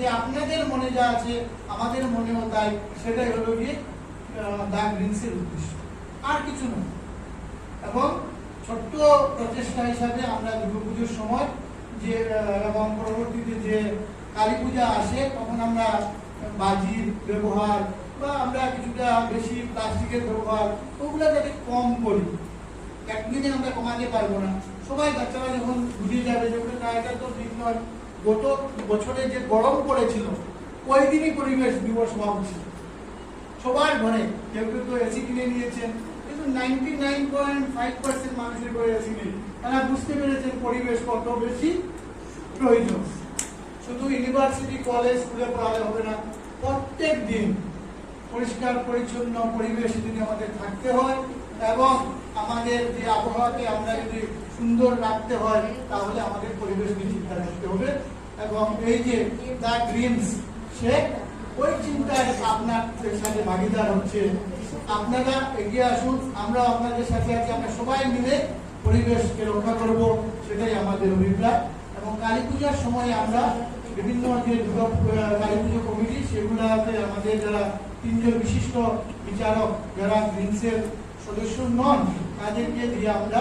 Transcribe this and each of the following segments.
যে আপনাদের মনে যা আছে, আমাদের মনেও তাই। সেটাই হলো গিয়ে দা গ্রিনসের উদ্দেশ্য। আর কিছু নয়। এবং ছোট্ট প্রচেষ্টা হিসাবে আমরা দুর্গাপুজোর সময় যে এবং পরবর্তীতে যে কালী পূজা আসে, তখন আমরা বাজির ব্যবহার বা আমরা কিছুটা বেশি প্লাস্টিকের ব্যবহার, ওগুলো যাতে কম করি। একদিনে আমরা কমাতে পারব না। সবাই বাচ্চারা যখন ঘুরিয়ে যাবে যেগুলো না এটা তো ঠিক নয় গত বছরে যে গরম পড়েছিল ওই দিনই পরিবেশ দিবস হওয়া উচিত সবার ঘরে কেউ কেউ তো এসি কিনে নিয়েছেন, কিন্তু ninety nine point five percent মানুষের ঘরে এসি নেই। তারা বুঝতে পেরেছেন পরিবেশ কত বেশি প্রয়োজন। শুধু ইউনিভার্সিটি কলেজ স্কুলে পড়ালে হবে না, প্রত্যেক দিন পরিষ্কার, পরিচ্ছন্ন পরিবেশ যদি আমাদের থাকতে হয়, এবং আমাদের যে আবহাওয়াকে আমরা যদি সুন্দর রাখতে হয়, তাহলে আমাদের পরিবেশ চিন্তা রাখতে হবে। এবং এই যে দ্য গ্রিনস, সে ওই চিন্তায় আপনাদের সাথে ভাগিদার হচ্ছে, আপনারা এগিয়ে আসুন আমরা আপনাদের সাথে আছি, আমরা সবাই মিলে পরিবেশকে রক্ষা করব, সেটাই আমাদের অভিপ্রায়। এবং কালী পূজার সময় আমরা বিভিন্ন যে কালী পুজো কমিটি, সেগুলোতে আমাদের যারা তিনজন বিশিষ্ট বিচারক, যারা গ্রিনসের সদস্য নন, তাদেরকে দিয়ে আমরা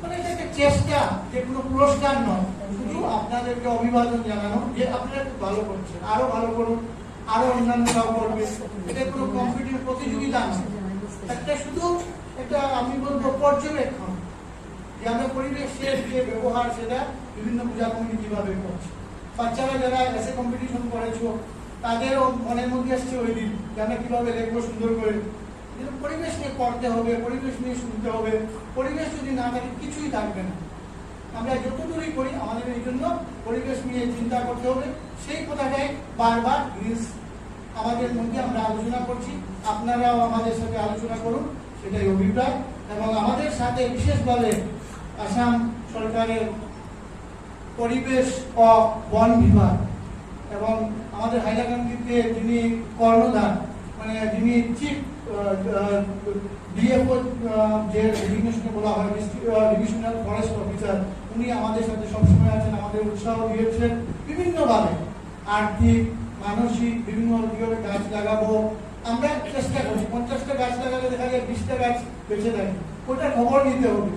মানে এটা একটা চেষ্টা, যে কোনো পুরস্কার নয়, শুধু আপনাদেরকে অভিবাদন জানানো যে আপনারা খুব ভালো করছেন, আরও ভালো করুন, আরও অন্যান্যরাও করবে। এটা কোনো প্রতিযোগিতা একটা শুধু একটা, আমি বলব পর্যবেক্ষণ, যে আমরা পরিবেশের যে ব্যবহার, সেটা বিভিন্ন পূজা কমিটি কীভাবে করছে। বাচ্চারা যারা এসে কম্পিটিশন করেছ তাদেরও মনের মধ্যে আসছে ওই দিন, যে আমরা কীভাবে লিখব সুন্দর করে কিন্তু পরিবেশ নিয়ে করতে হবে, পরিবেশ নিয়ে শুনতে হবে। পরিবেশ যদি না থাকে, কিছুই থাকবে না। আমরা যতদূরই করি, আমাদের এই জন্য পরিবেশ নিয়ে চিন্তা করতে হবে। সেই কথাটাই বারবার গ্রিস আমাদের মধ্যে আমরা আলোচনা করছি। আপনারাও আমাদের সাথে আলোচনা করুন, সেটাই অভিপ্রায়। এবং আমাদের সাথে বিশেষভাবে আসাম সরকারের পরিবেশ ও বন বিভাগ এবং আমাদের হাইলাকান্দিতে যিনি কর্ণধার মানে যিনি চিফ ডিএফও যে ডিভিশনে বলা হয় ডিভিশনাল ফরেস্ট অফিসার উনি আমাদের সাথে সবসময় আছেন, আমাদের উৎসাহ দিয়েছেন বিভিন্নভাবে। আর্থিক, মানসিক, বিভিন্ন কীভাবে গাছ লাগাবো, আমরা চেষ্টা করছি পঞ্চাশটা গাছ লাগালে দেখা যায় বিশটা গাছ বেঁচে থাকে। ওটা খবর নিতে হবে।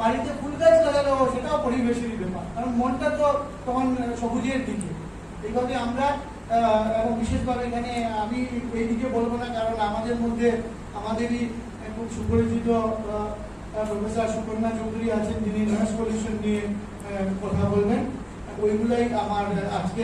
বাড়িতে ফুল গাছ লাগালে সেটাও পরিবেশেরই ব্যাপার। কারণ মনটা তো তখন সবুজের দিকে। এইভাবে আমরা এবং বিশেষভাবে এখানে আমি এই দিকে বলব না, কারণ আমাদের মধ্যে আমাদেরই খুব সুপরিচিত প্রফেসর সুকন্যা চৌধুরী আছেন, যিনি নার্স পলিউশন নিয়ে কথা বলবেন। ওইগুলাই আমার আজকে